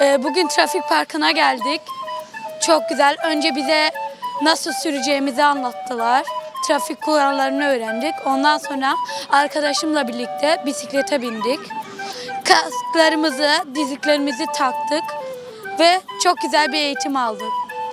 Ee, Bugün trafik parkına geldik. Çok güzel. Önce bize nasıl süreceğimizi anlattılar. Trafik kurallarını öğrendik. Ondan sonra arkadaşımla birlikte bisiklete bindik. Kasklarımızı, diziklerimizi taktık ve çok güzel bir eğitim aldık.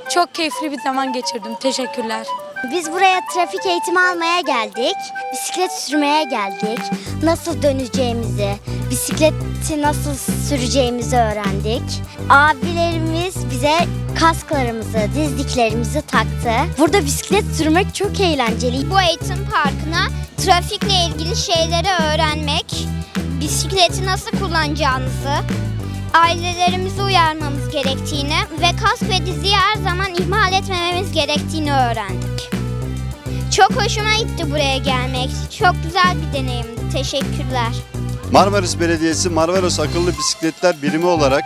Çok keyifli bir zaman geçirdim. Teşekkürler. Biz buraya trafik eğitimi almaya geldik. Bisiklet sürmeye geldik. Nasıl döneceğimizi, bisikleti nasıl süreceğimizi öğrendik. Abilerimiz bize kasklarımızı, dizliklerimizi taktı. Burada bisiklet sürmek çok eğlenceli. Bu eğitim parkına trafikle ilgili şeyleri öğrenmek, bisikleti nasıl kullanacağınızı, ailelerimizi uyarmamız gerektiğini ve kask ve diziyi her zaman ihmal etmememiz gerektiğini öğrendik. Çok hoşuma gitti buraya gelmek. Çok güzel bir deneyimdi. Teşekkürler. Marmaris Belediyesi Marmaris Akıllı Bisikletler Birimi olarak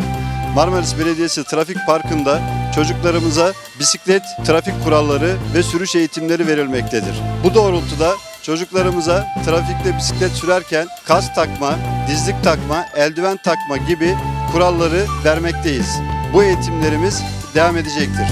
Marmaris Belediyesi Trafik Parkı'nda çocuklarımıza bisiklet, trafik kuralları ve sürüş eğitimleri verilmektedir. Bu doğrultuda çocuklarımıza trafikte bisiklet sürerken kask takma, dizlik takma, eldiven takma gibi kuralları vermekteyiz. Bu eğitimlerimiz devam edecektir.